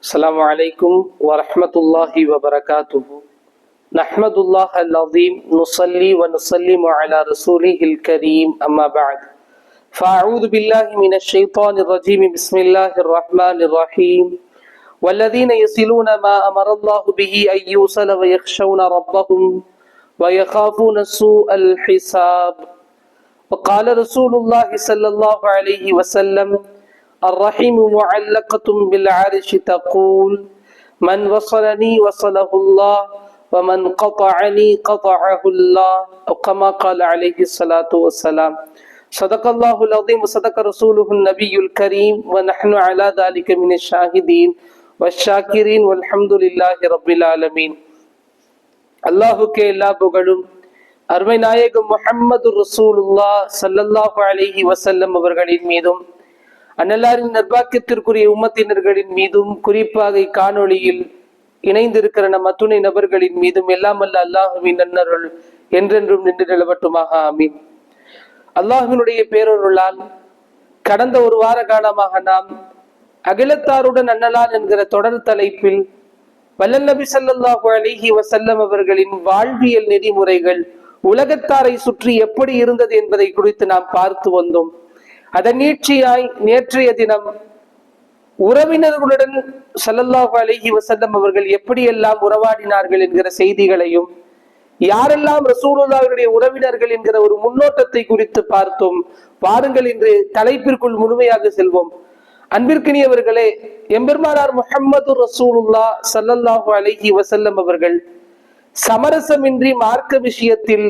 السلام عليكم ورحمة الله وبركاته. نحمد الله العظيم نصلي ونسلم على رسوله الكريم أما بعد. فأعوذ بالله من الشيطان الرجيم بسم الله الرحمن الرحيم. والذين يصلون ما أمر الله به أن يوصل ويخشون ربهم ويخافون سوء الحساب. وقال رسول الله صلى الله عليه وسلم الرحم معلقة بالعرش تقول من وصلني وصله الله ومن قطعني قطعه الله أو كما قال عليه الصلاة والسلام صدق الله العظيم وصدق رسوله النبي الكريم ونحن على ذلك من الشاهدين والشاكرين والحمد لله رب العالمين அல்லாஹுக்கே எல்லா புகழும் அருமை நாயகம் முஹம்மது ரசூலுல்லா சல்லல்லாஹு அலைஹி வசல்லம் அவர்களின் மீதும் அன்னலாரின் நர்பாக்கியத்திற்குரிய உம்மத்தினர்களின் மீதும் குறிப்பாக இக்காணொளியில் இணைந்திருக்கிற நம் அத்துணை நபர்களின் மீதும் எல்லாம் அல்ல அல்லாஹுவின் நன்னருள் என்றென்றும் நின்று நிலவட்டுமாக ஆமீன். அல்லாஹுவினுடைய பேரொருளால் கடந்த ஒரு வார காலமாக நாம் அகிலத்தாருடன் அன்னலான் என்கிற தொடர் தலைப்பில் வல்லல் நபி ஸல்லல்லாஹு அலைஹி அவர்களின் வாழ்வியல் நெறிமுறைகள் உலகத்தாரை சுற்றி எப்படி இருந்தது என்பதை குறித்து நாம் பார்த்து வந்தோம். அதன் நீட்சியாய் நேற்றைய தினம் உறவினர்களுடன் சல்லல்லாஹு அலஹி வசல்லம் அவர்கள் எப்படியெல்லாம் உறவாடினார்கள் என்கிற செய்திகளையும் யாரெல்லாம் ரசூலுல்லாஹுடைய உறவினர்கள் என்கிற ஒரு முன்னோட்டத்தை குறித்து பார்த்தோம் பாருங்கள் என்று தலைப்பிற்குள் முழுமையாக செல்வோம். அன்பிற்கினியவர்களே எம்பெருமானார் முஹம்மது ரசூலுல்லா சல்லல்லாஹு அலஹி வசல்லம் அவர்கள் சமரசமின்றி மார்க்க விஷயத்தில்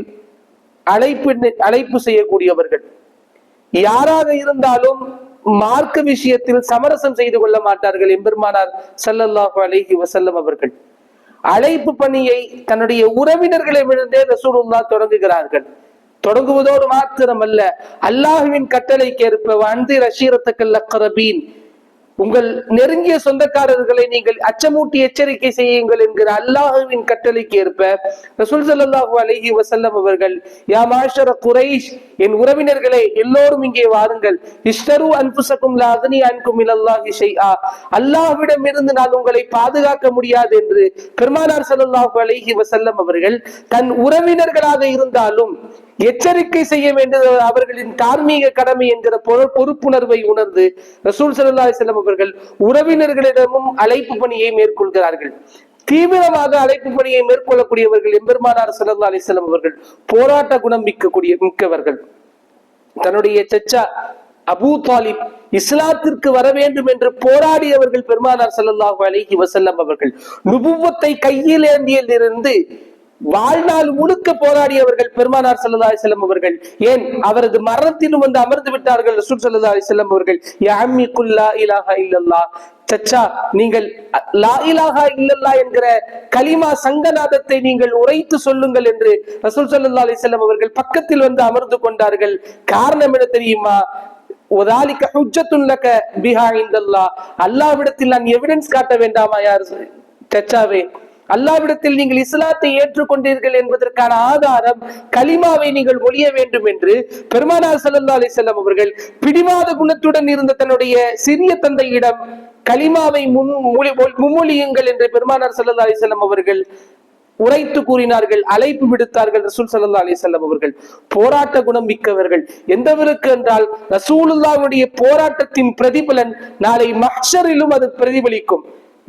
அழைப்பு அழைப்பு செய்யக்கூடியவர்கள். யாராக இருந்தாலும் மார்க்க விஷயத்தில் சமரசம் செய்து கொள்ள மாட்டார்கள் எம்பெருமானார் சல்லல்லாஹு அலைஹி வசல்லம் அவர்கள். அழைப்பு பணியை தன்னுடைய உறவினர்களை விழுந்தே ரசூலுல்லா தொடங்குகிறார்கள். தொடங்குவதோடு மாத்திரமல்ல அல்லாஹுவின் கட்டளைக்கு ஏற்ப வந்து ரஷீரத்துக்கல் அக்கரபீன் உங்கள் நெருங்கிய சொந்தக்காரர்களை நீங்கள் அச்சமூட்டி எச்சரிக்கை செய்யுங்கள் என்கிற அல்லாஹுவின் கட்டளைக்கு ஏற்ப ரசூல் சல்லாஹூ அலஹி வசல்லம் அவர்கள் யா மாஷர குரைஷ் என் உறவினர்களே எல்லோரும் இங்கே வாருங்கள். இஷ்டரு அன்புசக்கும் லாதனி அன்கும் இலல்லாஹி ஷைஆ. அல்லாஹ்விடம் இருந்து நான் உங்களை பாதுகாக்க முடியாது என்று பெருமானார் சல்லாஹூ அலஹி வசல்லம் அவர்கள் தன் உறவினர்களாக இருந்தாலும் எச்சரிக்கை செய்ய வேண்டியது அவர்களின் தார்மீக கடமை என்கிற பொறுப்புணர்வை உணர்ந்து ரசூல் சல்லா செல்லம் அவர்கள் உறவினர்களிடமும் அழைப்பு பணியை மேற்கொள்கிறார்கள். தீவிரமாக அழைப்பு பணியை மேற்கொள்ளக்கூடியவர்கள் எம்பெருமானார் சல்லா அலிசல்லம் அவர்கள் போராட்ட குணம் மிக்கக்கூடிய மிக்கவர்கள். தன்னுடைய சச்சா அபூ தாலிப் இஸ்லாத்திற்கு வர வேண்டும் என்று போராடியவர்கள் பெருமானார் சல்லாஹூ அலிஹி வசல்லம் அவர்கள். நுபுவத்தை கையில் ஏந்தியதிலிருந்து வாழ்நாள் முழுக்க போராடியவர்கள் பெருமானார் சல்லா செல்லம் அவர்கள். ஏன்? அவரது மரணத்திலும் வந்து அமர்ந்து விட்டார்கள் ரசூல் சல்லா செல்லம் அவர்கள். யாமி குல்லா இலாஹா இல்லல்லா சச்சா நீங்கள் லா இலாஹா இல்லல்லா என்கிற கலிமா சங்கநாதத்தை நீங்கள் உரைத்து சொல்லுங்கள் என்று ரசூல் சல்லா அலிசல்லம் அவர்கள் பக்கத்தில் வந்து அமர்ந்து கொண்டார்கள். காரணம் என்ன தெரியுமா? ஒதாலிக்க ஹுஜத்துல்லக பிஹா இந்தல்லா அல்லாவிடத்தில் நான் எவிடன்ஸ் காட்ட வேண்டாமா யார்? சச்சாவே அல்லாவிடத்தில் நீங்கள் இஸ்லாத்தை ஏற்றுக்கொண்டீர்கள் என்பதற்கான ஆதாரம் கலிமாவை நீங்கள் ஒழிய வேண்டும் என்று பெருமானார் சல்லா அலிசல்லாம் அவர்கள் பிடிவாத குணத்துடன் இருந்த தன்னுடைய சிறிய தந்தையிடம் கலிமாவை முன் மும்மொழியுங்கள் என்று பெருமானார் சல்லா அலிசல்லாம் அவர்கள் உரைத்து கூறினார்கள் அழைப்பு விடுத்தார்கள் ரசூல் சல்லா அலிசல்லாம் அவர்கள். போராட்ட குணம் மிக்கவர்கள். எந்தவருக்கு என்றால் ரசூலுல்லாவுடைய போராட்டத்தின் பிரதிபலன் நாளை மக்சரிலும் அது பிரதிபலிக்கும்.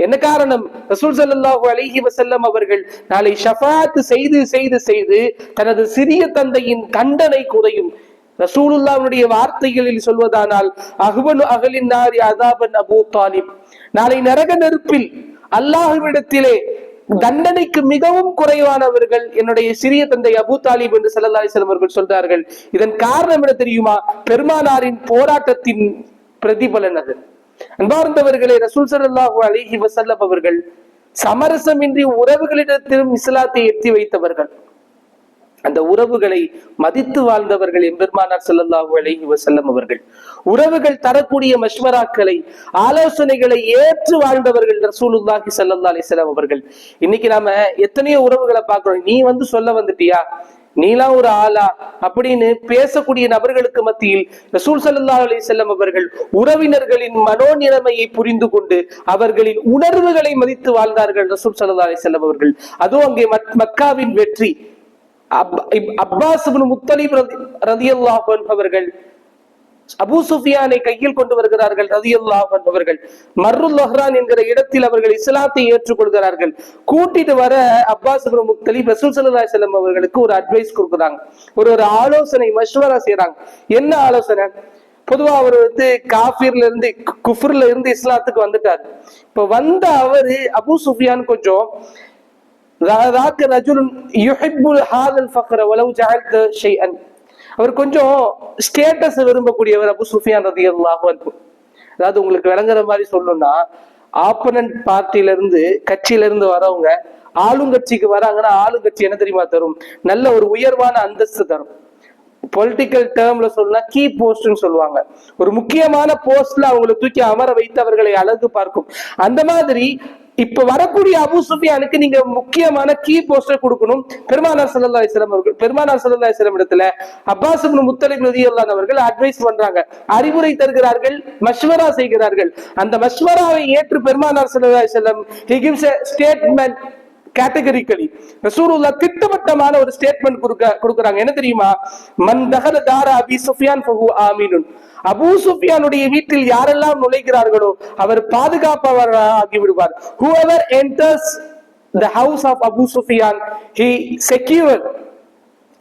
என்ன காரணம்? ரசூல் சல்லாஹூ அலிஹி வசல்லம் அவர்கள் நாளை ஷஃபாத் செய்து செய்து செய்து தனது சிறிய தந்தையின் கண்டனை குறையும். ரசூலுல்லாவுடைய வார்த்தைகளில் சொல்வதானால் அஹ்வனு அகலின் நாரி அதாபன் அபூ தாலிப். நாளை நரக நெருப்பில் அல்லாஹுவிடத்திலே தண்டனைக்கு மிகவும் குறைவானவர்கள் என்னுடைய சிறிய தந்தை அபு தாலிப் என்று சல்லா அலிஸ்லாம் அவர்கள் சொல்றார்கள். இதன் காரணம் என்ன தெரியுமா? பெருமானாரின் போராட்டத்தின் பிரதிபலன் அது. அன்பார்ந்தவர்களே ரசூல் சல்லாஹூ அலிஹி வசல்லம் அவர்கள் சமரசமின்றி உறவுகளிடத்திலும் இஸ்லாத்தை எத்தி வைத்தவர்கள். அந்த உறவுகளை மதித்து வாழ்ந்தவர்கள் எம்பெருமானார் செல்லல்லாஹு அலைஹி வசல்லம் அவர்கள். உறவுகள் தரக்கூடிய மஷ்வராக்களை ஆலோசனைகளை ஏற்று வாழ்ந்தவர்கள் ரசூலுல்லாஹி சல்லா அலிஸ்லாம் அவர்கள். இன்னைக்கு நாம எத்தனையோ உறவுகளை பார்க்கிறோம். நீ வந்து சொல்ல வந்துட்டியா? நீலாம் ஒரு ஆளா அப்படின்னு பேசக்கூடிய நபர்களுக்கு மத்தியில் ரசூல் சல்லா அலி செல்லம் அவர்கள் உறவினர்களின் மனோநிலைமையை புரிந்து கொண்டு அவர்களின் உணர்வுகளை மதித்து வாழ்ந்தார்கள் ரசூல் சல்லா அலி செல்லம் அவர்கள். அதுவும் அங்கே மக்- மக்காவின் வெற்றி. அப்- இப்- அப்பாஸ் இப்னு முத்தலிப் ரதி- ரதியல்லாஹு என்பவர்கள் அவர்கள் அபூ சுஃபியானை கையில் கொண்டு வருகிறார்கள் ரதியல்லாஹு அன்ஹு அவர்கள் மர்ருல் லஹ்ரான் என்கிற இடத்தில் அவர்கள் இஸ்லாத்தை ஏற்றுக்கொள்கிறார்கள் கூட்டிட்டு வர அப்பாஸ் இப்னு முக்தலிப் ரசூல் ஸல்லல்லாஹு அலைஹி வஸல்லம் அவர்களுக்கு ஒரு அட்வைஸ் கொடுக்குறாங்க ஒரு ஒரு ஆலோசனை மஷ்வரா செய்றாங்க என்ன ஆலோசனை பொதுவா அவர் வந்து காஃபிர்ல இருந்து கு- குஃப்ர்ல இருந்து இஸ்லாத்துக்கு வந்துட்டார் இப்ப வந்த அவரு அபூ சுஃபியான் கொஞ்சம் ذاك رجل يحب هذا الفقر ولو جعلت شيئا அவர் கொஞ்சம் ஸ்டேட்டஸ் விரும்பக்கூடியவர் அபு சுஃபியான் ரதியல்லாஹு அன்ஹு. அதாவது உங்களுக்கு விளங்குற மாதிரி சொல்லணும்னா ஆப்பனன்ட் பார்ட்டில இருந்து கட்சியில இருந்து வரவங்க ஆளுங்கட்சிக்கு வராங்கன்னா ஆளுங்கட்சி என்ன தெரியுமா தரும்? நல்ல ஒரு உயர்வான அந்தஸ்து தரும். பொலிட்டிக்கல் டேர்ம்ல சொல்லலாம் கீ போஸ்ட்னு சொல்லுவாங்க. ஒரு முக்கியமான போஸ்ட்ல அவங்களை தூக்கி அமர வைத்து அவர்களை அழகு பார்க்கும். அந்த மாதிரி இப்ப வரக்கூடிய அபு சுஃபியானுக்கு நீங்க முக்கியமான கீ போஸ்டர் கொடுக்கணும். பெருமானார் சல்லா அலைஹி அவர்கள் பெருமானார் சல்லா அலைஹி இடத்துல அப்பாஸ் இப்னு நதி அவர்கள் அட்வைஸ் பண்றாங்க. அறிவுரை தருகிறார்கள் மஷ்வரா செய்கிறார்கள். அந்த மஷ்வராவை ஏற்று பெருமானார் சல்லா அலைஹி வஸல்லம் he gives கேட்டகரிக்கலி ரசூலுல்லா திட்டவட்டமான ஒரு ஸ்டேட்மெண்ட் கொடுக்க கொடுக்குறாங்க. என்ன தெரியுமா? மன் தகல தாரா அபி சுஃபியான் ஃபஹு ஆமீனுன். அபூ சுஃபியானுடைய வீட்டில் யாரெல்லாம் நுழைகிறார்களோ அவர் பாதுகாப்பவராக ஆகி விடுவார் whoever enters the house of Abu Sufyan he secure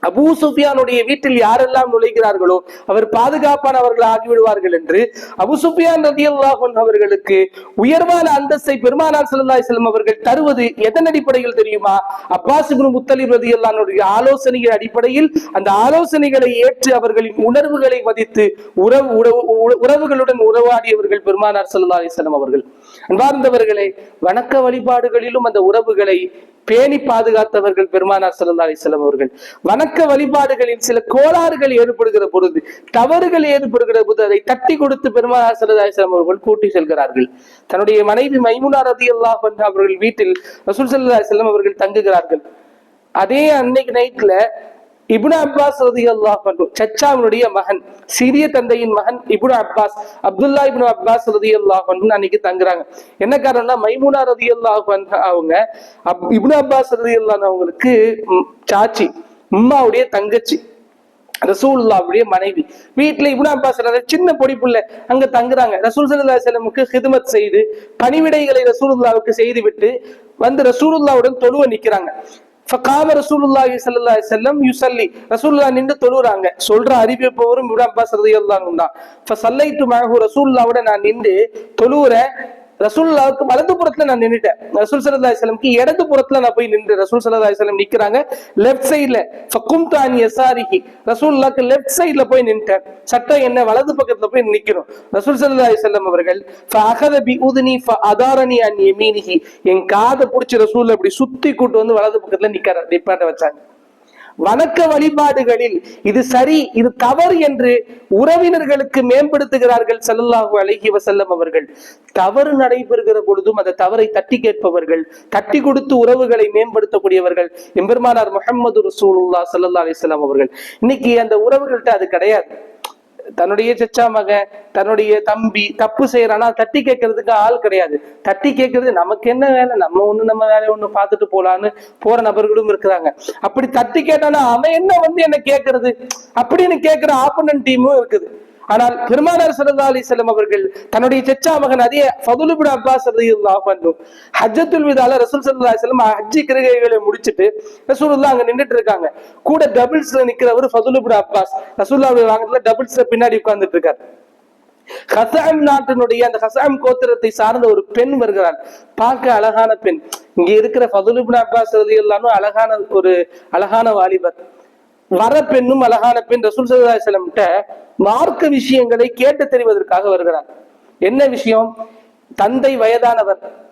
Abu சுஃபியானுடைய வீட்டில் யாரெல்லாம் நுழைகிறார்களோ அவர் பாதுகாப்பானவர்கள் ஆகிவிடுவார்கள் என்று அபு சுஃபியான் ரதி அல்லாஹன் அவர்களுக்கு உயர்வான அந்தஸ்தை பெருமானார் சல்லாஹ் செல்லம் அவர்கள் தருவது எதன் அடிப்படையில் தெரியுமா? அப்பாஸ் இப்னு முத்தலிப் ரதி அல்லானுடைய ஆலோசனையின் அடிப்படையில் அந்த ஆலோசனைகளை ஏற்று அவர்களின் உணர்வுகளை மதித்து உறவு உறவுகளுடன் உறவாடியவர்கள் பெருமானார் ஸல்லல்லாஹு அலைஹி அவர்கள். அன்பார்ந்தவர்களே வணக்க வழிபாடுகளிலும் அந்த உறவுகளை பேணி பாதுகாத்தவர்கள் பெருமானார் ஸல்லல்லாஹு அலைஹி அவர்கள். வணக்க வழிபாடுகளில் சில கோளாறுகள் ஏற்படுகிற பொழுது தவறுகள் ஏற்படுகிற போது அதை தட்டி கொடுத்து பெருமாள் அவர்கள் கூட்டி செல்கிறார்கள். தன்னுடைய மனைவி மைமுனா ரதியல்லாஹு அன்ஹா அவர்கள் வீட்டில் ரசூல் ஸல்லல்லாஹு அவர்கள் தங்குகிறார்கள். அதே அன்னைக்கு நைட்ல இபுன அப்பாஸ் ரதியல்லாஹு அல்லாஹ் சச்சாவினுடைய மகன் சிறிய தந்தையின் மகன் ibn Abbas Abdullah ibn Abbas ரதியல்லாஹு அன்ஹு அன்னைக்கு தங்குறாங்க. என்ன காரணம்னா மைமுனா ரதி அல்லாஹ் அவங்க இபுன அப்பாஸ் ரதியல்லாஹு அன்ஹு அவங்களுக்கு சாச்சி உம்மாவுடைய தங்கச்சி ரசூலுல்லாவுடைய மனைவி. வீட்டுல இப்னு அப்பாஸ் சின்ன பொடி புள்ள அங்க தங்குறாங்க. ரசூல் ஸல்லல்லாஹு செல்லமுக்கு ஹிதமத் செய்து பணிவிடைகளை ரசூலுல்லாவுக்கு செய்து விட்டு வந்து ரசூலுல்லாவுடன் தொழுவ நிக்கிறாங்க. ஃபகாம ரசூலுல்லாஹி சல்லா செல்லம் யுசல்லி ரசூல்லா நின்று தொழுறாங்க. சொல்ற அறிவிப்பவரும் இப்னு அப்பாஸ் ரலியல்லாஹு அன்ஹு தான். ஃபஸல்லைத்து மஅஹு ரசூலுல்லாவோட நான் நின்று தொழுவுறேன். ரசூல்லாவுக்கு வலது புறத்துல நான் நின்றுட்டேன் ரசூல் ஸல்லல்லாஹு அலைஹி இடது புறத்துல நான் போய் நின்று ரசூல் ஸல்லல்லாஹு அலைஹி நிக்கிறாங்க. லெஃப்ட் சைட்ல ஃபகும்து அன் யசாரிஹி லெஃப்ட் சைட்ல போய் நின்றுட்டேன் சட்டம் என்ன வலது பக்கத்துல போய் நிக்கிறோம். ரசூல் ஸல்லல்லாஹு அலைஹி அவர்கள் ஃபஅகத உதுனி ஃபஅதாரனி அன் யமீனிஹி என் காதை பிடிச்சி ரசூல் அப்படி சுத்தி கூட்டு வந்து வலது பக்கத்துல நிக்கிற நிப்பாட்ட வச்சாங்க. வணக்க வழிபாடுகளில் இது சரி இது தவறு என்று உறவினர்களுக்கு மேம்படுத்துகிறார்கள் செல்லல்லாஹு அழகி வசல்லம் அவர்கள். தவறு நடைபெறுகிற பொழுதும் அந்த தவறை தட்டி கேட்பவர்கள் தட்டி கொடுத்து உறவுகளை மேம்படுத்தக்கூடியவர்கள் எம்பெருமானார் முகமது ரசூலுல்லா சல்லா அலிஸ்லாம் அவர்கள். இன்னைக்கு அந்த உறவுகள்கிட்ட அது கிடையாது. தன்னுடைய செச்சா மகன் தன்னுடைய தம்பி தப்பு செய்யறானா தட்டி கேட்கறதுக்கு ஆள் கிடையாது. தட்டி கேட்கறது நமக்கு என்ன வேலை? நம்ம ஒண்ணு நம்ம வேலையை ஒண்ணு பார்த்துட்டு போலான்னு போற நபர்களும் இருக்கிறாங்க. அப்படி தட்டி கேட்டானா அவன் என்ன வந்து என்ன கேட்கறது? அப்படின்னு கேட்கிற ஆப்பனன் டீமும் இருக்குது. ஆனால் பெருமானார் சல்லா அலைஹி வஸல்லம் அவர்கள் தன்னுடைய செச்சா மகன் அதே ஃபதுல் அப்பாஸ் ரலியல்லாஹு ஹஜ்ஜத்துல் விதால ரசூல் சல்லா அலைஹி ஹஜ்ஜி கிருகைகளை முடிச்சுட்டு ரசூலுல்லாஹ் அங்க நின்னுட்டு இருக்காங்க. கூட டபுள்ஸ்ல நிக்கிறவர் ஃபதுல் அப்பாஸ். ரசூலுல்லாஹ்வுடைய வாகனத்துல டபுள்ஸ்ல பின்னாடி உட்கார்ந்துட்டு இருக்காரு. ஹசாம் நாட்டினுடைய அந்த ஹசாம் கோத்திரத்தை சார்ந்த ஒரு பெண் வருகிறாள். பார்க்க அழகான பெண். இங்க இருக்கிற ஃபதுல் அப்பாஸ் ரலியல்லாஹு அழகான ஒரு அழகான வாலிபர். வர பெண்ணும் அழகான பெண் ரசூல் சல்லா மார்க்க விஷயங்களை கேட்டு தெரிவதற்காக வருகிறார். என்ன விஷயம்? தந்தை வயதானவர்.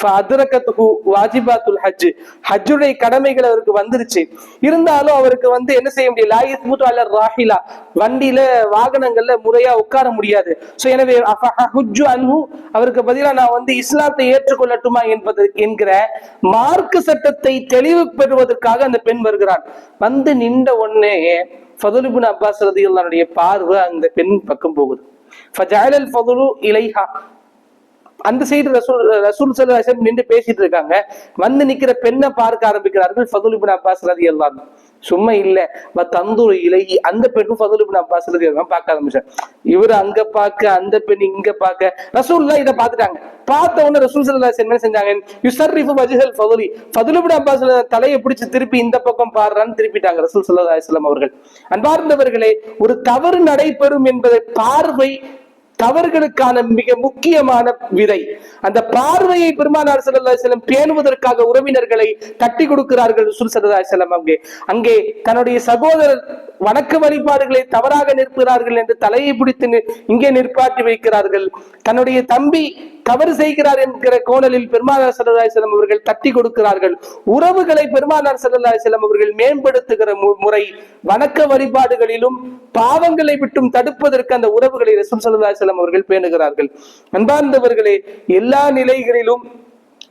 ஃபஅத்ரகத்துஹு வாஜிபாத்துல் ஹஜ் ஹஜ்ஜுடைய கடமைகள் அவருக்கு வந்துருச்சு. இருந்தாலும் அவருக்கு வந்து என்ன செய்ய முடியல? லா யஸ்புத்து அல ராஹிலா. வண்டியில வாகனங்கள்ல முறையா உட்கார முடியாது. சோ எனவே ஹுஜ்ஜு அன்ஹு அவருக்கு பதிலாக நான் வந்து இஸ்லாத்தை ஏற்றுக்கொள்ளட்டுமா என்பது என்கிற மார்க்க சட்டத்தை தெளிவு பெறுவதற்காக அந்த பெண் வருகிறான் வந்து நின்ற உடனே ஃபதுலுபின் அப்பாஸ் ரதியுல்லானுடைய பார்வை அந்த பெண் பக்கம் போகுது. ஃபஜாயல் ஃபதுலு இலைஹா. அந்த சைடு ரசூல் ரசூல் சல்லாஹம் நின்று பேசிட்டு இருக்காங்க. வந்து நிக்கிற பெண்ணை பார்க்க ஆரம்பிக்கிறார்கள் ஃபதுல் இபின் அப்பாஸ் ரதி எல்லாம் சும்மா இல்ல. தந்தூர் இலகி அந்த பெண்ணும் ஃபதுல் இபின் அப்பாஸ் ரதி எல்லாம் பார்க்க ஆரம்பிச்சாங்க. இவர் அங்க பார்க்க அந்த பெண் இங்க பார்க்க ரசூல்லா இதை பார்த்துட்டாங்க. பார்த்த உடனே ரசூல் சல்லாஹ் என்ன செஞ்சாங்க? யுசர்ரிஃபு வஜ்ஹல் ஃபதுலி. ஃபதுல் இபின் அப்பாஸ் தலையை பிடிச்சு திருப்பி இந்த பக்கம் பாடுறான்னு திருப்பிட்டாங்க ரசூல் சல்லா அலிஸ்லாம் அவர்கள். அன்பார்ந்தவர்களே ஒரு தவறு நடைபெறும் என்பதை பார்வை தவறுகளுக்கான மிக முக்கியமான விதை. அந்த பார்வையை பெருமானார் ஸல்லல்லாஹு பேணுவதற்காக உறவினர்களை கட்டி கொடுக்கிறார்கள் ரசூல் ஸல்லல்லாஹு அங்கே. அங்கே தன்னுடைய சகோதரர் வணக்க வழிபாடுகளை தவறாக நிற்கிறார்கள் என்று தலையை பிடித்து இங்கே நிற்பாட்டி வைக்கிறார்கள். தன்னுடைய தம்பி தவறு செய்கிறார் என்கிற கோணலில் பெருமானார் ஸல்லல்லாஹு அவர்கள் தட்டி கொடுக்கிறார்கள். உறவுகளை பெருமானார் ஸல்லல்லாஹு அலைஹி அவர்கள் மேம்படுத்துகிற மு- முறை வணக்க வழிபாடுகளிலும் பாவங்களை விட்டும் தடுப்பதற்கு அந்த உறவுகளை ரசூல் ஸல்லல்லாஹு அவர்கள் பேணுகிறார்கள். அன்பார்ந்தவர்களே எல்லா நிலைகளிலும்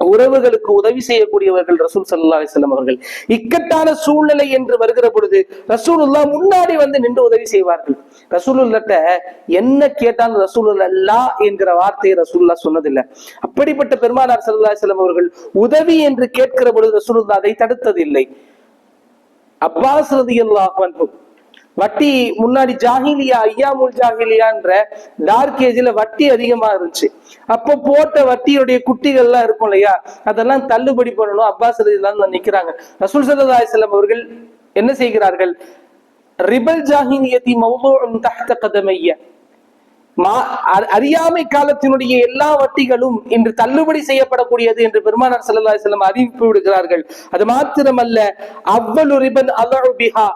உறவுகளுக்கு உதவி செய்யக்கூடியவர்கள் ரசூல் சல்லா அலிஸ்லாம் அவர்கள். இக்கட்டான சூழ்நிலை என்று வருகிற பொழுது ரசூல் முன்னாடி வந்து நின்று உதவி செய்வார்கள். ரசூலுல்லாட்ட என்ன கேட்டாலும் ரசூலுல்லா என்கிற வார்த்தையை ரசூல்லா சொன்னதில்லை. அப்படிப்பட்ட பெருமானார் சல்லா அலிஸ்லாம் அவர்கள் உதவி என்று கேட்கிற பொழுது ரசூலுல்லாஹ் அதை தடுத்ததில்லை. அப்பாஸ் ரதியல்லாஹு அன்ஹு வட்டி முன்னாடி ஜாஹிலியா ஐயாமுல் ஜாகிலியான்ற டார்க் ஏஜ்ல வட்டி அதிகமா இருந்துச்சு. அப்போ போட்ட வட்டியுடைய குட்டிகள்லாம் இருக்கும் இல்லையா? அதெல்லாம் தள்ளுபடி பண்ணணும். அப்பாஸ் ரதியல்லாஹு நிக்கிறாங்க ரசூல் ஸல்லல்லாஹு அவர்கள் என்ன செய்கிறார்கள்? ரிபல் ஜாகிலியத்தி மௌதுஉன் தஹ்த கதமைய. மா- அ- அறியாமை காலத்தினுடைய எல்லா வட்டிகளும் இன்று தள்ளுபடி செய்யப்படக்கூடியது என்று பெருமானார் ஸல்லல்லாஹு செல்லம் அறிவிப்பு விடுகிறார்கள். அது மாத்திரமல்ல அவ்வளவு ரிபன் அல்லா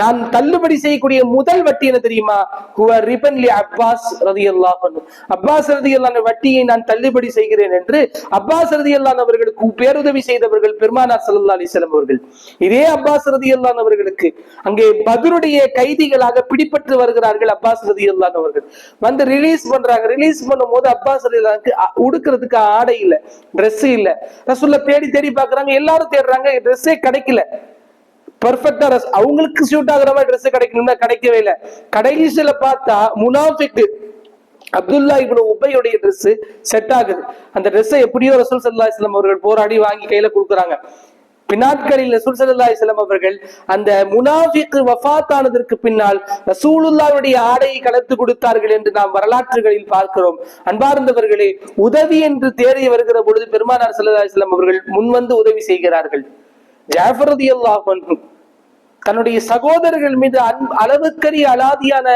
நான் தள்ளுபடி செய்யக்கூடிய முதல் வட்டி என்ன தெரியுமா? ஹுவ ரிபன்லி அப்பாஸ் ரதியல்லாஹு அன்ஹு. அப்பாஸ் ரதி அன்ஹு வட்டியை நான் தள்ளுபடி செய்கிறேன் என்று அப்பாஸ் ரதி அன்ஹு அவர்களுக்கு பேருதவி செய்தவர்கள் பெருமானார் சல்லா அலைஹி அவர்கள். இதே அப்பாஸ் ரதி அன்ஹு அவர்களுக்கு அங்கே பதருடைய கைதிகளாக பிடிபட்டு வருகிறார்கள் அப்பாஸ் ரதி அன்ஹு அவர்கள். வந்து ரிலீஸ் பண்றாங்க. ரிலீஸ் பண்ணும் போது அப்பாஸ் ரதியல்லாஹுக்கு உடுக்கிறதுக்கு ஆடை இல்லை ட்ரெஸ் இல்ல. ரசூல்ல தேடி தேடி பாக்குறாங்க எல்லாரும் தேடுறாங்க. ட்ரெஸ்ஸே கிடைக்கல. பர்ஃபெக்டா அவங்களுக்கு சூட் ஆகுற மாதிரி ட்ரெஸ் கிடைக்கணும்னா கிடைக்கவே இல்லை. கடைசியில பார்த்தா முனாஃபிக்கு அப்துல்லா இவ்வளவு உபையுடைய ட்ரெஸ் செட் ஆகுது. அந்த ட்ரெஸ்ஸை எப்படியோ ரசூல் சல்லா இஸ்லாம் அவர்கள் போராடி வாங்கி கையில கொடுக்குறாங்க. பின்னாட்களில் ரசூல் சல்லா இஸ்லாம் அவர்கள் அந்த முனாஃபிக்கு வஃபாத்தானதற்கு பின்னால் ரசூலுல்லாவுடைய ஆடையை கலத்து கொடுத்தார்கள் என்று நாம் வரலாற்றுகளில் பார்க்கிறோம். அன்பார்ந்தவர்களே உதவி என்று தேடி வருகிற பொழுது பெருமானார் சல்லா இஸ்லாம் வஸல்லம் அவர்கள் முன்வந்து உதவி செய்கிறார்கள். ஜாஃபரதி அல்லாஹன் தன்னுடைய சகோதரர்கள் மீது அன்பு அளவுக்கரிய அலாதியான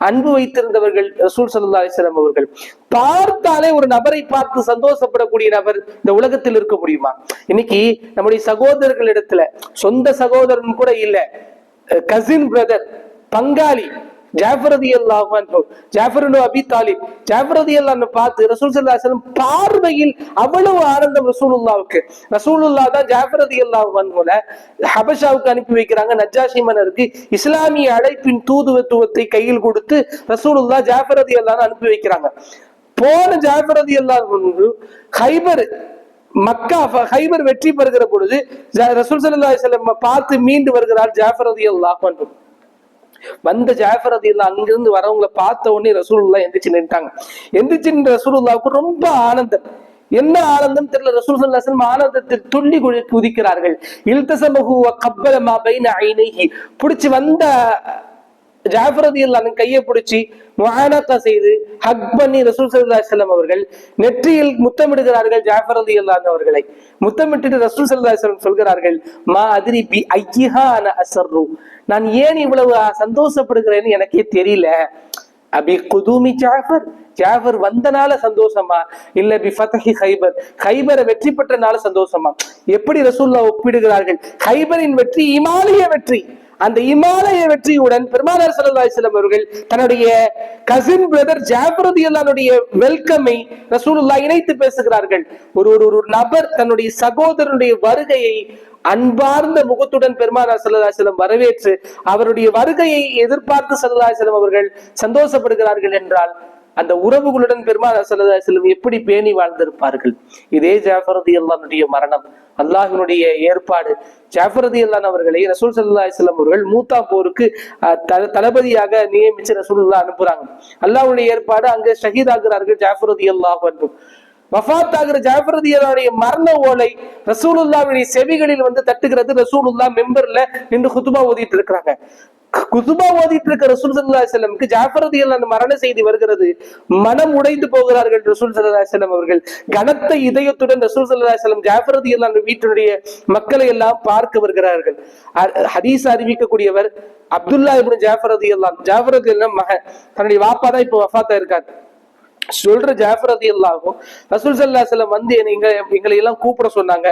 அன்பு வைத்திருந்தவர்கள் ரசூல் சல்லா அலிஸ்லாம் அவர்கள். பார்த்தாலே ஒரு நபரை பார்த்து சந்தோஷப்படக்கூடிய நபர் இந்த உலகத்தில் இருக்க முடியுமா? இன்னைக்கு நம்முடைய சகோதரர்கள் இடத்துல சொந்த சகோதரன் கூட இல்ல கசின் பிரதர் பங்காளி ஜாஃபரதி ரலியல்லாஹு அன்ஹு. ஜாஃபர் அபி தாலிப். ஜாஃபரதி அல்லாஹ் பார்த்து ரசூல் ஸல்லல்லாஹு பார்வையில் அவ்வளவு ஆனந்தம் ரசூலுல்லாவுக்கு. ரசூலுல்லா தான் ஜாஃபரதி ரலியல்லாஹு போல ஹபஷாவுக்கு அனுப்பி வைக்கிறாங்க. நஜாஷி மன்னருக்கு இஸ்லாமிய அழைப்பின் தூதுவத்துவத்தை கையில் கொடுத்து ரசூலுல்லா ஜாஃபரதி ரலியல்லாஹு அனுப்பி வைக்கிறாங்க. போன ஜாஃபரதி அல்லாஹ் ஹைபர் மக்கா ஹைபர் வெற்றி பெறுகிற பொழுது ரசூல் சல்லா பார்த்து மீண்டு வருகிறார் ஜாஃபர் ரலியல்லாஹு அன்ஹு. வந்த ஜாஃபர் அது எல்லாம் அங்கிருந்து வரவங்களை பார்த்த உடனே ரசூலுல்லா எந்திரிச்சு நின்ட்டாங்க எந்திரிச்சு நின்ற ரசூலுல்லாவுக்கு ரொம்ப ஆனந்தம். என்ன ஆனந்தம் தெரியல. ரசூல் சல்லாசன் ஆனந்தத்தில் துள்ளி குதிக்கிறார்கள். இல்தசமஹு கப்பல மா பைன ஐனைஹி. பிடிச்சு வந்த ஜாஃபரதி ரலியல்லாஹு கையை பிடிச்சி முஆனகா செய்து ஹக் பண்ணி ரசூல் சல்லா செல்லம் அவர்கள் நெற்றியில் முத்தமிடுகிறார்கள் ஜாஃபர் இல்லாமல் அவர்களை. முத்தமிட்டு ரசூல் சல்லா செல்லம் சொல்கிறார்கள் மா அதிரி பி ஐயிஹா அசர்ரு நான் ஏன் இவ்வளவு சந்தோஷப்படுகிறேன்னு எனக்கே தெரியல. அபி குதூமி ஜாஃபர். ஜாஃபர் வந்தனால சந்தோஷமா? இல்ல பி ஃபதஹி ஹைபர் ஹைபரை வெற்றி பெற்றனால சந்தோஷமா? எப்படி ரசூல்லா ஒப்பிடுகிறார்கள்? ஹைபரின் வெற்றி இமாலய வெற்றி. அந்த இமாலய வெற்றியுடன் பெருமானார் ஸல்லல்லாஹு அலைஹி அவர்கள் தன்னுடைய கசின் பிரதர் ஜாபரதி அல்லானுடைய வெல்கமை ரசூலுல்லா இணைத்து பேசுகிறார்கள். ஒரு ஒரு ஒரு நபர் தன்னுடைய சகோதரனுடைய வருகையை அன்பார்ந்த முகத்துடன் பெருமானார் ஸல்லல்லாஹு வரவேற்று அவருடைய வருகையை எதிர்பார்த்து ஸல்லல்லாஹு அவர்கள் சந்தோஷப்படுகிறார்கள் என்றால் அந்த உறவுகளுடன் பெருமானார் எப்படி பேணி வாழ்ந்திருப்பார்கள்? இதே ஜாஃபரதி அல்லானுடைய மரணம் அல்லாஹினுடைய ஏற்பாடு. ஜாஃபரதி அல்லான் அவர்களை ரசூல் சல்லா இஸ்லாம் அவர்கள் மூத்தா போருக்கு அஹ், த- தளபதியாக நியமிச்சு ரசூலுல்லா அனுப்புறாங்க. அல்லாஹுடைய ஏற்பாடு அங்க ஷஹீதாகிறார்கள் ஜாஃபரதி அல்லாஹ் அன்பும் வஃபாத் ஆகிற ஜாஃபரதி மரண ஓலை ரசூலுல்லாவுடைய செவிகளில் வந்து தட்டுகிறது. ரசூலுல்லா மெம்பர்ல நின்று குத்துபா ஓதிட்டு இருக்கிறாங்க குதுபா ஓதிட்டு இருக்க ரசூல் சல்லா செல்லமுக்கு ஜாஃபரதி அந்த மரண செய்தி வருகிறது. மனம் உடைந்து போகிறார்கள் ரசூல் சல்லா செல்லம் அவர்கள். கனத்த இதயத்துடன் ரசூல் சல்லா செல்லம் ஜாஃபரதி அந்த வீட்டினுடைய மக்களை எல்லாம் பார்க்க வருகிறார்கள். ஹதீஸ் அறிவிக்கக்கூடியவர் அப்துல்லா இப்படி ஜாஃபரதி எல்லாம் ஜாஃபரதி எல்லாம் மகன் தன்னுடைய வாப்பா தான் இப்போ வஃபாத்தா இருக்காரு சொல்ற ஜாஃபர் ரதி அல்லாஹும் ரசூல் சல்லா செல்லம் வந்து என்னை எங்க எங்களை எல்லாம் கூப்பிட சொன்னாங்க.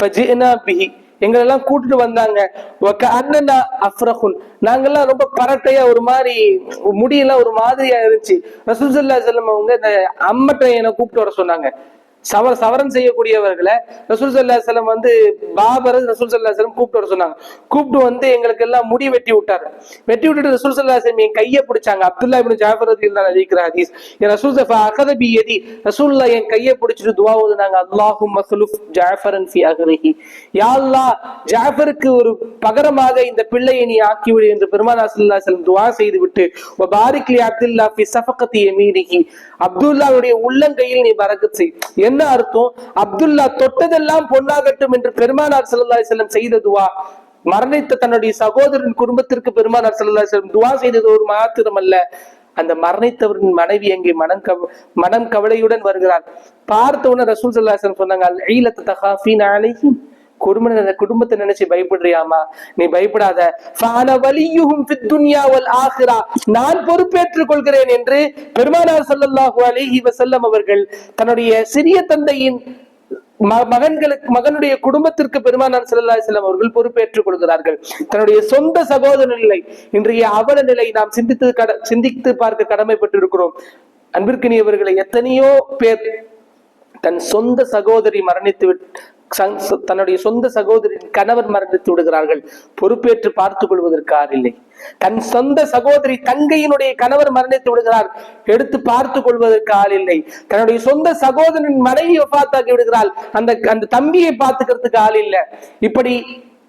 ஃபஜினா பிஹி. எங்களை எல்லாம் கூட்டிட்டு வந்தாங்க. அண்ணனா அஃப்ரஹுன். நாங்கெல்லாம் ரொம்ப பரட்டையா ஒரு மாதிரி முடியெல்லாம் ஒரு மாதிரியா இருந்துச்சு. ரசூல் சல்லா செல்லம் அவங்க இந்த அம்மட்டை என்னை கூப்பிட்டு வர சொன்னாங்க. சவர சவரன் செய்யக்கூடியவர்களை ரசூல் சல்லா செல்லம் வந்து பாபர் ரசூல் சல்லா செல்லம் கூப்பிட்டு வர சொன்னாங்க. கூப்பிட்டு வந்து எங்களுக்கு எல்லாம் முடி வெட்டி விட்டாரு. வெட்டி விட்டுட்டு ரசூல் சல்லா செல்லம் என் கையை பிடிச்சாங்க. அப்துல்லா இப்படி ஜாஃபர் ரதியல்லாஹு அறிவிக்கிற ஹதீஸ். என் ரசூல் சஃபா அகத பி ரசூல்லா என் கையை பிடிச்சிட்டு துவா ஓதுனாங்க. அல்லாஹு மஹ்லுஃப் ஜாஃபரன் ஃபி அஹ்ரிஹி யாழ்லா ஜாஃபருக்கு ஒரு பகரமாக இந்த பிள்ளையை நீ ஆக்கிவிடு என்று பெருமானா ஸல்லல்லாஹு அலைஹி துவா செய்து விட்டு வ பாரிக் அப்துல்லா ஃபி சஃபகத்தி யமீனிஹி. அப்துல்லாவுடைய உள்ளங்கையில் நீ பரக்கத் செய். என்ன அர்த்தம்? அப்துல்லா தொட்டதெல்லாம் பொன்னாகட்டும் என்று பெருமானார் ஸல்லல்லாஹு செல்லம் வஸல்லம் செய்த துஆ மரணித்த தன்னுடைய சகோதரன் குடும்பத்திற்கு பெருமானார் ஸல்லல்லாஹு செல்லம் துவா செய்தது ஒரு மாத்திரம் அல்ல அந்த மரணித்தவரின் மனைவி அங்கே மனம் கவ மனம் கவலையுடன் வருகிறார் பார்த்த உடனே ரசூல் ஸல்லல்லாஹு சொன்னாங்க குடும்ப குடும்பத்தை நினைச்சு பயப்படுறியாமா? நீ பயப்படாத. நான் பொறுப்பேற்றுக் கொள்கிறேன் என்று பெருமானார் ஸல்லல்லாஹு அலிஹி வசல்லம் அவர்கள் தன்னுடைய சிறிய தந்தையின் மகன்களுக்கு மகனுடைய குடும்பத்திற்கு பெருமானார் செல்லா செல்லம் அவர்கள் பொறுப்பேற்றுக் கொள்கிறார்கள். தன்னுடைய சொந்த சகோதர நிலை. இன்றைய அவல நிலை நாம் சிந்தித்து கட- சிந்தித்து பார்க்க கடமைப்பட்டிருக்கிறோம். அன்பிற்கினியவர்களை எத்தனையோ பேர் தன் சொந்த சகோதரி மரணித்து தன்னுடைய சொந்த சகோதரின் கணவர் மரணித்து விடுகிறார்கள். பொறுப்பேற்று பார்த்துக் கொள்வதற்கு ஆள் இல்லை. தன் சொந்த சகோதரி தங்கையினுடைய கணவர் மரணித்து விடுகிறார். எடுத்து பார்த்துக் கொள்வதற்கு ஆள் இல்லை. தன்னுடைய சொந்த சகோதரின் மனைவி பார்த்தாக்கி விடுகிறாள். அந்த அந்த தம்பியை பார்த்துக்கிறதுக்கு ஆள் இல்லை. இப்படி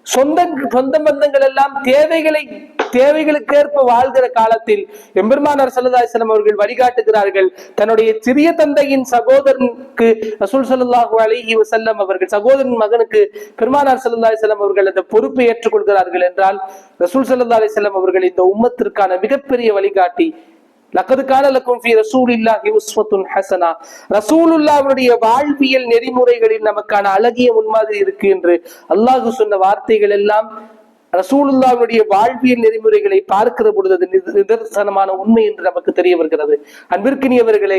சொந்த சொந்த பந்தங்கள் எல்லாம் தேவைகளை தேவைகளுக்கேற்ப வாழ்கிற காலத்தில் எம்பெருமானார் சல்லதாசலம் அவர்கள் வழிகாட்டுகிறார்கள். தன்னுடைய சிறிய தந்தையின் சகோதரனுக்கு ரசூல் ஸல்லல்லாஹு அலிஹி வசல்லம் அவர்கள் சகோதரன் மகனுக்கு பெருமானார் ஸல்லல்லாஹு அவர்கள் அந்த பொறுப்பை ஏற்றுக்கொள்கிறார்கள் என்றால் ரசூல் சல்லா அலைஹி அவர்கள் இந்த உம்மத்திற்கான மிகப்பெரிய வழிகாட்டி லக்கது கான லக்கும் ஃபி ரசூலில்லாஹி உஸ்வத்துன் ரசூலுல்லாஹ்வுடைய வாழ்வியல் நெறிமுறைகளில் நமக்கான அழகிய முன்மாதிரி இருக்கு என்று அல்லாஹ் சொன்ன வார்த்தைகள் எல்லாம் ரசூலுல்லாவுடைய வாழ்வியல் நெறிமுறைகளை பார்க்கிற பொழுது அது நிதர்சனமான உண்மை என்று நமக்கு தெரிய வருகிறது. அன்பிற்கினியவர்களே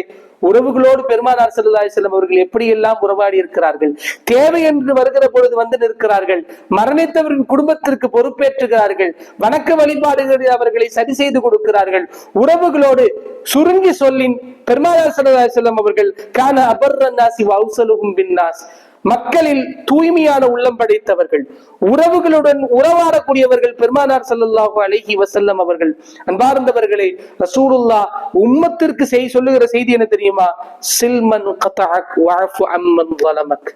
உறவுகளோடு பெருமானார் ஸல்லல்லாஹு செல்லும் அவர்கள் எப்படியெல்லாம் உறவாடி இருக்கிறார்கள்? தேவை என்று வருகிற பொழுது வந்து நிற்கிறார்கள். மரணித்தவர்கள் குடும்பத்திற்கு பொறுப்பேற்றுகிறார்கள். வணக்க வழிபாடுகளில் அவர்களை சரி செய்து கொடுக்கிறார்கள். உறவுகளோடு சுருங்கி சொல்லின் பெருமானார் ஸல்லல்லாஹு செல்லும் அவர்கள் கான அபர்ரன்னாசி வௌசலுஹும் பின்னாஸ் மக்களில் தூய்மையான உள்ளம் படைத்தவர்கள் உறவுகளுடன் உறவாடக்கூடியவர்கள் பெருமானார் சல்லாஹூ அலஹி வசல்லம் அவர்கள். அன்பார்ந்தவர்களை ரசூலுல்லா உம்மத்திற்கு செய் சொல்லுகிற செய்தி என்ன தெரியுமா? சில்மன் வலமக்.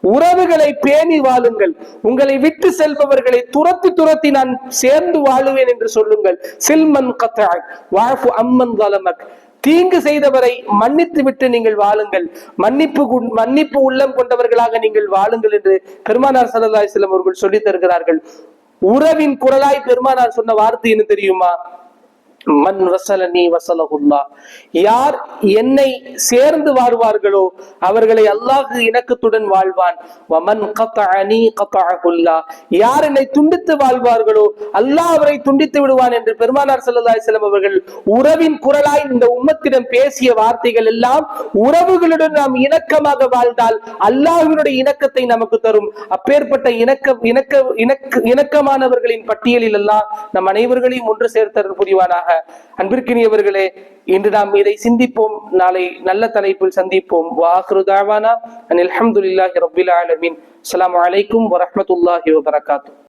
உறவுகளை பேணி வாழுங்கள். உங்களை விட்டு செல்பவர்களை துரத்தி துரத்தி நான் சேர்ந்து வாழுவேன் என்று சொல்லுங்கள். சில்மன் கத்தாக் வாழ்ஃபு அம்மன் வலமக். தீங்கு செய்தவரை மன்னித்து விட்டு நீங்கள் வாழுங்கள். மன்னிப்பு மன்னிப்பு உள்ளம் கொண்டவர்களாக நீங்கள் வாழுங்கள் என்று பெருமானார் ஸல்லல்லாஹு அலைஹி அவர்கள் சொல்லித் தருகிறார்கள். உறவின் குரலாய் பெருமானார் சொன்ன வார்த்தை என்ன தெரியுமா? மன் வசலனி வசலகுல்லா யார் என்னை சேர்ந்து வாழ்வார்களோ அவர்களை அல்லாஹ் இணக்கத்துடன் வாழ்வான். வமன் யார் என்னை துண்டித்து வாழ்வார்களோ அல்லாஹ் அவரை துண்டித்து விடுவான் என்று பெருமானார் ஸல்லல்லாஹு செல்லம் அவர்கள் உறவின் குரலாய் இந்த உம்மத்திடம் பேசிய வார்த்தைகள் எல்லாம் உறவுகளுடன் நாம் இணக்கமாக வாழ்ந்தால் அல்லாஹினுடைய இணக்கத்தை நமக்கு தரும். அப்பேற்பட்ட இணக்க இணக்க இணக்க இணக்கமானவர்களின் பட்டியலில் எல்லாம் நம் அனைவர்களையும் ஒன்று சேர்த்தல் புரிவானாக. அன்பிற்கினியவர்களே இன்று நாம் இதை சிந்திப்போம். நாளை நல்ல தலைப்பில் சந்திப்போம். வாஹ்ரு தாவானா அனில் அல்ஹம்துலில்லாஹி ரப்பில் ஆலமின். அஸ்ஸலாமு அலைக்கும் வரமத்துல்லாஹி வபரகாத்து.